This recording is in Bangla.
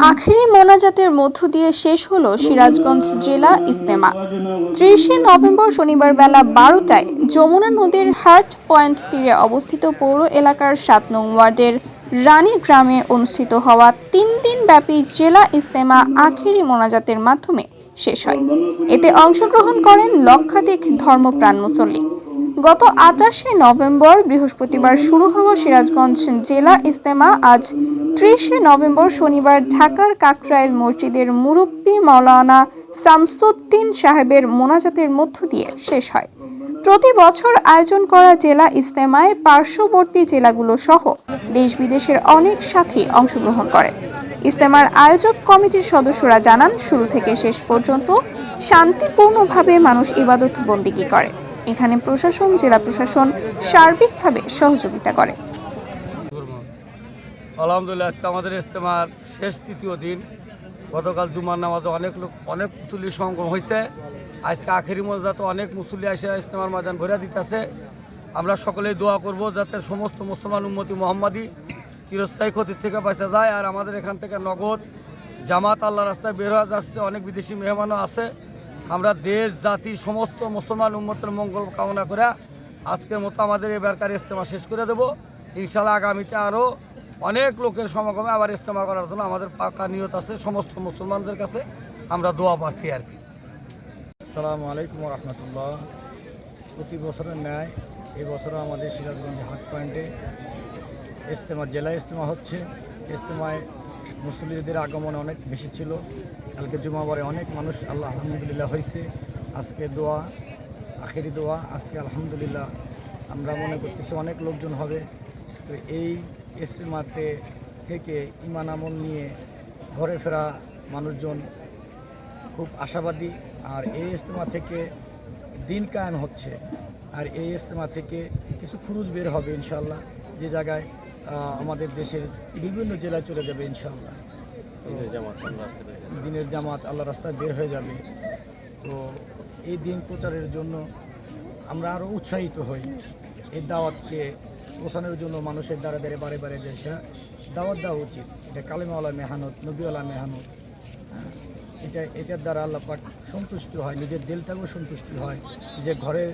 আখেরি মোনাজাতের মধ্য দিয়ে শেষ হলো সিরাজগঞ্জ জেলা ইস্তেমা ত্রিশে নভেম্বর শনিবার বেলা বারোটায় যমুনা নদীর হার্ট পয়েন্ট তীরে অবস্থিত পৌর এলাকার সাত নং ওয়ার্ডের রানী গ্রামে অনুষ্ঠিত হওয়া তিন দিন ব্যাপী জেলা ইস্তেমা আখেরি মোনাজাতের মাধ্যমে শেষ হয়। এতে অংশগ্রহণ করেন লক্ষাধিক ধর্মপ্রাণ মুসল্লি। গত আটাশে নভেম্বর বৃহস্পতিবার শুরু হওয়া সিরাজগঞ্জ জেলা ইস্তেমা আজ ত্রিশে নভেম্বর শনিবার ঢাকার কাকরাইল মসজিদের মুরব্বী মাওলানা শামসুদ্দিন সাহেবের মোনাজাতের মধ্য দিয়ে শেষ হয়। প্রতি বছর আয়োজন করা জেলা ইস্তেমায় পার্শ্ববর্তী জেলাগুলো সহ দেশ বিদেশের অনেক সাথী অংশগ্রহণ করে। ইস্তেমার আয়োজক কমিটির সদস্যরা জানান, শুরু থেকে শেষ পর্যন্ত শান্তিপূর্ণভাবে মানুষ ইবাদত বন্দিগি করে। এখানে প্রশাসন, জেলা প্রশাসন সার্বিকভাবে সহযোগিতা করে। আলহামদুলিল্লাহ, আজকে আমাদের ইস্তেমার শেষ তৃতীয় দিন। গতকাল জুমার নামাজে অনেক লোক, অনেক মুসল্লি সমাগম হয়েছে। আজকে আখেরি মজাতে অনেক মুসল্লি আসে ইস্তেমার ময়দান ভরে দিতেছে। আমরা সকলেই দোয়া করব যাতে সমস্ত মুসলমান উন্মতি মোহাম্মদী চিরস্থায়ী ক্ষতির থেকে বাঁচা যায়। আর আমাদের এখান থেকে নগদ জামাত আল্লাহ রাস্তায় বের হয়ে যাচ্ছে। অনেক বিদেশি মেহমানও আছে। আমরা দেশ, জাতি, সমস্ত মুসলমান উম্মতের মঙ্গল কামনা করে আজকের মতো আমাদের এবারকার ইজতেমা শেষ করে দেব। ইনশাল্লাহ আগামীতে আরও অনেক লোকের সমাগমে আবার ইজতেমা করার জন্য আমাদের পাকা নিয়ত আছে, সমস্ত মুসলমানদের কাছে আমরা দোয়া প্রার্থী আর কি। আসসালামু আলাইকুম রহমতুল্লাহ। প্রতি বছরের ন্যায় এবছরও আমাদের সিরাজগঞ্জ হাট পয়েন্টে ইজতেমা, জেলা ইজতেমা হচ্ছে। ইজতেমায় মুসলিমদের আগমন অনেক বেশি ছিল। কালকে জুমাবারে অনেক মানুষ, আল্লাহ আলহামদুলিল্লাহ হয়েছে আজকে দোয়া, আখেরি দোয়া, আজকে আলহামদুলিল্লাহ আমরা মনে করতেছি অনেক লোকজন হবে। তো এই ইস্তেমাতে থেকে ইমান আমল নিয়ে ঘরে ফেরা মানুষজন খুব আশাবাদী। আর এই ইজতেমা থেকে দিন কায়েম হচ্ছে। আর এই ইজতেমা থেকে কিছু খুরুজ বের হবে ইনশাল্লাহ যে জায়গায় আমাদের দেশের বিভিন্ন জেলায় চলে যাবে ইনশাল্লাহ দিনের জামাত আল্লাহ রাস্তায় বের হয়ে যাবে। তো এই দিন প্রচারের জন্য আমরা আরও উৎসাহিত হই। এই দাওয়াতকে পোষানোর জন্য মানুষের দ্বারা দ্বারে বারে বারে যে দাওয়াত দেওয়া উচিত। এটা কালিমাওয়ালা মেহানত নবীওয়ালা মেহানত। হ্যাঁ, এটা এটার দ্বারা আল্লাহ পাক সন্তুষ্ট হয় নিজের দিলটাকেও সন্তুষ্টি হয়। যে ঘরের